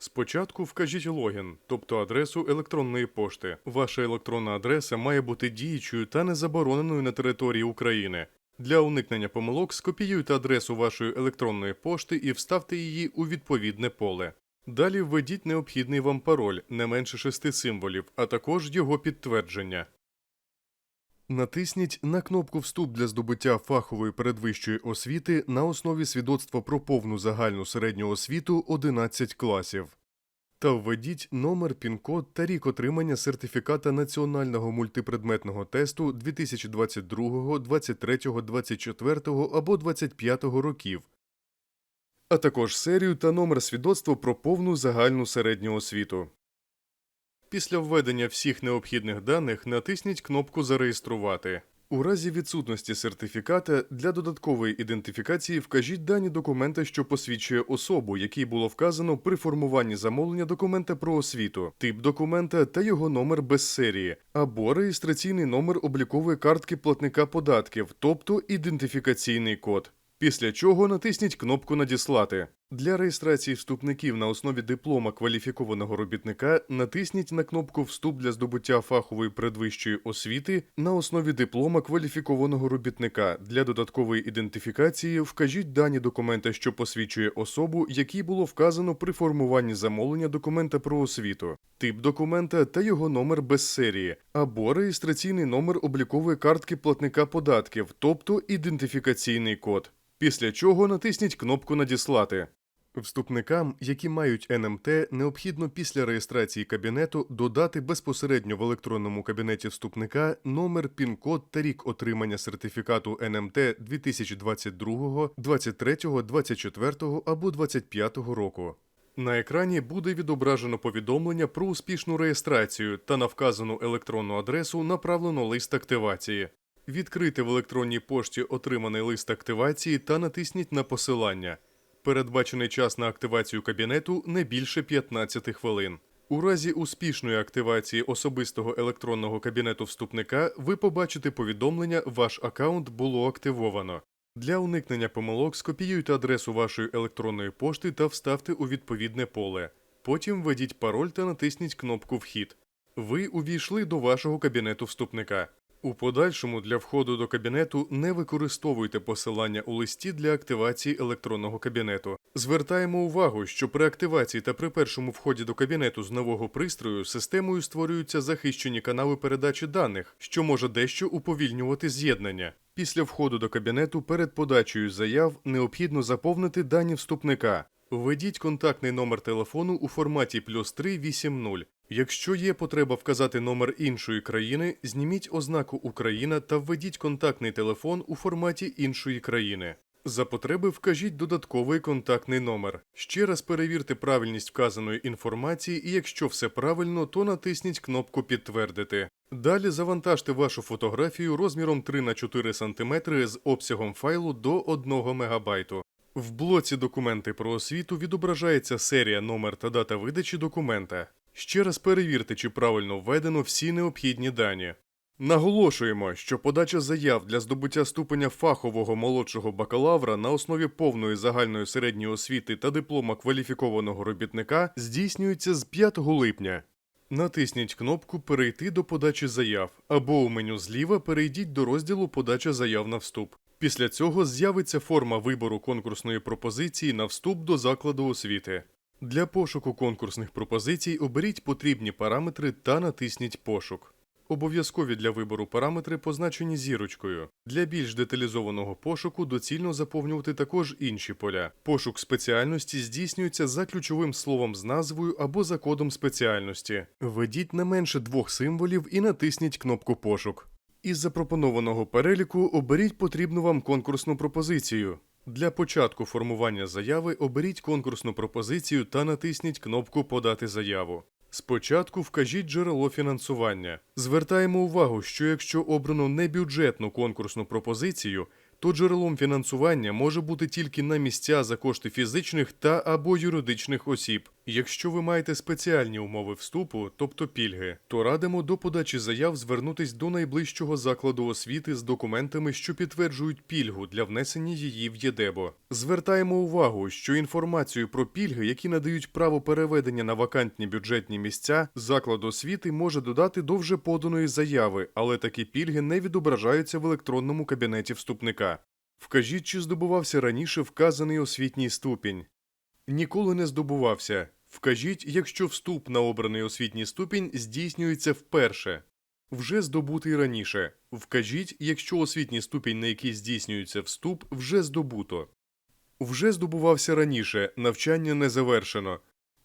Спочатку вкажіть логін, тобто адресу електронної пошти. Ваша електронна адреса має бути діючою та незабороненою на території України. Для уникнення помилок скопіюйте адресу вашої електронної пошти і вставте її у відповідне поле. Далі введіть необхідний вам пароль не менше шести символів, а також його підтвердження. Натисніть на кнопку Вступ для здобуття фахової передвищої освіти на основі свідоцтва про повну загальну середню освіту 11 класів. Та введіть номер, пін-код та рік отримання сертифіката національного мультипредметного тесту 2022, 23, 24 або 25 років, а також серію та номер свідоцтва про повну загальну середню освіту. Після введення всіх необхідних даних натисніть кнопку Зареєструвати. У разі відсутності сертифіката для додаткової ідентифікації вкажіть дані документа, що посвідчує особу, який було вказано при формуванні замовлення документа про освіту, тип документа та його номер без серії, або реєстраційний номер облікової картки платника податків, тобто ідентифікаційний код. Після чого натисніть кнопку Надіслати. Для реєстрації вступників на основі диплома кваліфікованого робітника натисніть на кнопку Вступ для здобуття фахової передвищої освіти на основі диплома кваліфікованого робітника. Для додаткової ідентифікації вкажіть дані документа, що посвідчує особу, який було вказано при формуванні замовлення документа про освіту, тип документа та його номер без серії, або реєстраційний номер облікової картки платника податків, тобто ідентифікаційний код. Після чого натисніть кнопку Надіслати. Вступникам, які мають НМТ, необхідно після реєстрації кабінету додати безпосередньо в електронному кабінеті вступника номер, пін-код та рік отримання сертифікату НМТ 2022, 23, 24 або 25 року. На екрані буде відображено повідомлення про успішну реєстрацію та на вказану електронну адресу направлено лист активації. Відкрийте в електронній пошті отриманий лист активації та натисніть на посилання. Передбачений час на активацію кабінету не більше 15 хвилин. У разі успішної активації особистого електронного кабінету вступника ви побачите повідомлення Ваш аккаунт було активовано. Для уникнення помилок скопіюйте адресу вашої електронної пошти та вставте у відповідне поле. Потім введіть пароль та натисніть кнопку Вхід. Ви увійшли до вашого кабінету вступника. У подальшому для входу до кабінету не використовуйте посилання у листі для активації електронного кабінету. Звертаємо увагу, що при активації та при першому вході до кабінету з нового пристрою системою створюються захищені канали передачі даних, що може дещо уповільнювати з'єднання. Після входу до кабінету перед подачею заяв необхідно заповнити дані вступника. Введіть контактний номер телефону у форматі плюс 380. Якщо є потреба вказати номер іншої країни, зніміть ознаку Україна та введіть контактний телефон у форматі іншої країни. За потреби вкажіть додатковий контактний номер. Ще раз перевірте правильність вказаної інформації, і якщо все правильно, то натисніть кнопку Підтвердити. Далі завантажте вашу фотографію розміром 3 на 4 см з обсягом файлу до 1 МБ. В блоці Документи про освіту відображається серія, номер та дата видачі документа. Ще раз перевірте, чи правильно введено всі необхідні дані. Наголошуємо, що подача заяв для здобуття ступеня фахового молодшого бакалавра на основі повної загальної середньої освіти та диплома кваліфікованого робітника здійснюється з 5 липня. Натисніть кнопку Перейти до подачі заяв або у меню зліва перейдіть до розділу Подача заяв на вступ. Після цього з'явиться форма вибору конкурсної пропозиції на вступ до закладу освіти. Для пошуку конкурсних пропозицій оберіть потрібні параметри та натисніть Пошук. Обов'язкові для вибору параметри позначені зірочкою. Для більш деталізованого пошуку доцільно заповнювати також інші поля. Пошук спеціальності здійснюється за ключовим словом з назвою або за кодом спеціальності. Введіть не менше двох символів і натисніть кнопку Пошук. Із запропонованого переліку оберіть потрібну вам конкурсну пропозицію. Для початку формування заяви оберіть конкурсну пропозицію та натисніть кнопку Подати заяву. Спочатку вкажіть джерело фінансування. Звертаємо увагу, що якщо обрано небюджетну конкурсну пропозицію, то джерелом фінансування може бути тільки на місця за кошти фізичних та або юридичних осіб. Якщо ви маєте спеціальні умови вступу, тобто пільги, то радимо до подачі заяв звернутись до найближчого закладу освіти з документами, що підтверджують пільгу для внесення її в ЄДЕБО. Звертаємо увагу, що інформацію про пільги, які надають право переведення на вакантні бюджетні місця, заклад освіти може додати до вже поданої заяви, але такі пільги не відображаються в електронному кабінеті вступника. Вкажіть, чи здобувався раніше вказаний освітній ступінь. Ніколи не здобувався. Вкажіть, якщо вступ на обраний освітній ступінь здійснюється вперше. Вже здобутий раніше. Вкажіть, якщо освітній ступінь, на який здійснюється вступ, вже здобуто. Вже здобувався раніше, навчання не завершено.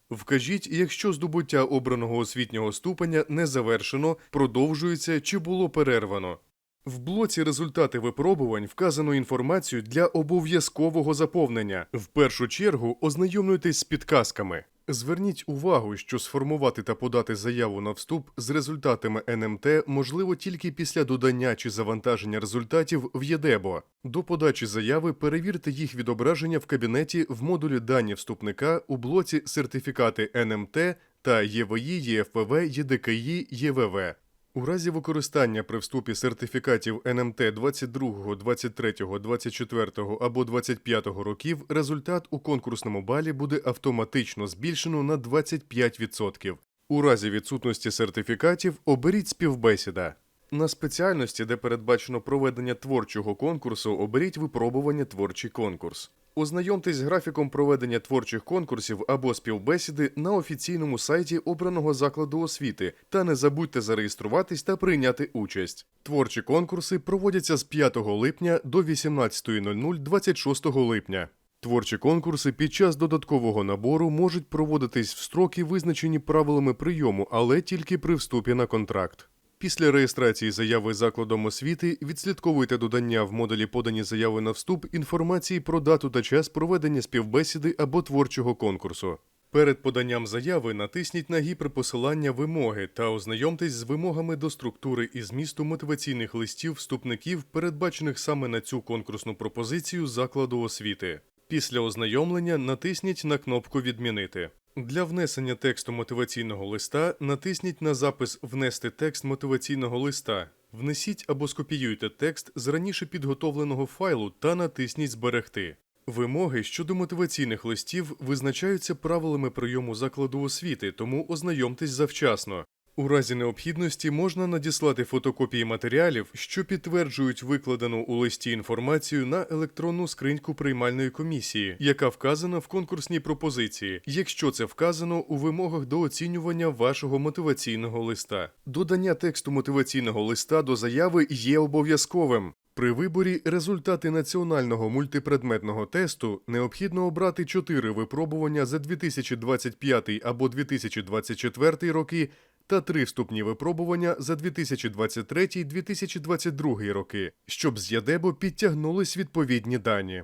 Вкажіть, якщо здобуття обраного освітнього ступеня не завершено, продовжується чи було перервано. В блоці результати випробувань вказано інформацію для обов'язкового заповнення. В першу чергу ознайомлюйтесь з підказками. Зверніть увагу, що сформувати та подати заяву на вступ з результатами НМТ можливо тільки після додання чи завантаження результатів в ЄДЕБО. До подачі заяви перевірте їх відображення в кабінеті в модулі дані вступника у блоці сертифікати НМТ та ЄВІ, ЄФВВ, ЄДКІ, ЄВВ. У разі використання при вступі сертифікатів НМТ 22, 23, 24 або 25 років результат у конкурсному балі буде автоматично збільшено на 25%. У разі відсутності сертифікатів оберіть співбесіда. На спеціальності, де передбачено проведення творчого конкурсу, оберіть випробування творчий конкурс. Ознайомтесь з графіком проведення творчих конкурсів або співбесіди на офіційному сайті обраного закладу освіти та не забудьте зареєструватись та прийняти участь. Творчі конкурси проводяться з 5 липня до 18.00 26 липня. Творчі конкурси під час додаткового набору можуть проводитись в строки, визначені правилами прийому, але тільки при вступі на контракт. Після реєстрації заяви закладом освіти відслідковуйте додання в модулі подані заяви на вступ інформації про дату та час проведення співбесіди або творчого конкурсу. Перед поданням заяви натисніть на гіперпосилання вимоги та ознайомтесь з вимогами до структури і змісту мотиваційних листів вступників, передбачених саме на цю конкурсну пропозицію закладу освіти. Після ознайомлення натисніть на кнопку Відмінити. Для внесення тексту мотиваційного листа натисніть на запис Внести текст мотиваційного листа. Внесіть або скопіюйте текст з раніше підготовленого файлу та натисніть Зберегти. Вимоги щодо мотиваційних листів визначаються правилами прийому закладу освіти, тому ознайомтесь завчасно. У разі необхідності можна надіслати фотокопії матеріалів, що підтверджують викладену у листі інформацію на електронну скриньку приймальної комісії, яка вказана в конкурсній пропозиції, якщо це вказано у вимогах до оцінювання вашого мотиваційного листа. Додання тексту мотиваційного листа до заяви є обов'язковим. При виборі результати національного мультипредметного тесту необхідно обрати чотири випробування за 2025 або 2024 роки та три вступні випробування за 2023-2022 роки, щоб з ЯДЕБО підтягнулись відповідні дані.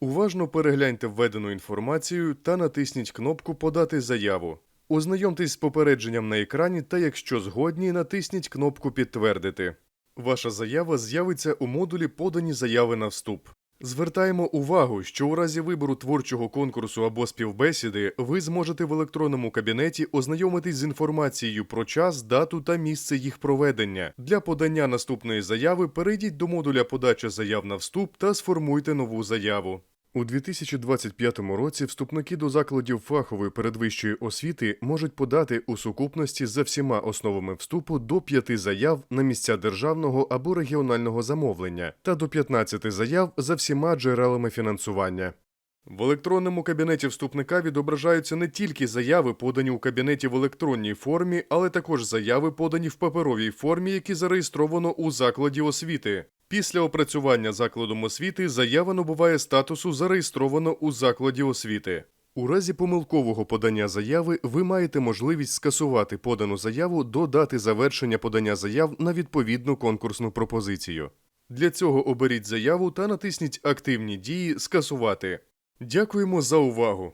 Уважно перегляньте введену інформацію та натисніть кнопку Подати заяву. Ознайомтесь з попередженням на екрані та, якщо згодні, натисніть кнопку Підтвердити. Ваша заява з'явиться у модулі Подані заяви на вступ. Звертаємо увагу, що у разі вибору творчого конкурсу або співбесіди ви зможете в електронному кабінеті ознайомитись з інформацією про час, дату та місце їх проведення. Для подання наступної заяви перейдіть до модуля Подача заяв на вступ та сформуйте нову заяву. У 2025 році вступники до закладів фахової передвищої освіти можуть подати у сукупності за всіма основами вступу до 5 заяв на місця державного або регіонального замовлення та до 15 заяв за всіма джерелами фінансування. В електронному кабінеті вступника відображаються не тільки заяви, подані у кабінеті в електронній формі, але також заяви, подані в паперовій формі, які зареєстровано у закладі освіти. Після опрацювання закладом освіти заява набуває статусу зареєстровано у закладі освіти. У разі помилкового подання заяви ви маєте можливість скасувати подану заяву до дати завершення подання заяв на відповідну конкурсну пропозицію. Для цього оберіть заяву та натисніть Активні дії Скасувати. Дякуємо за увагу!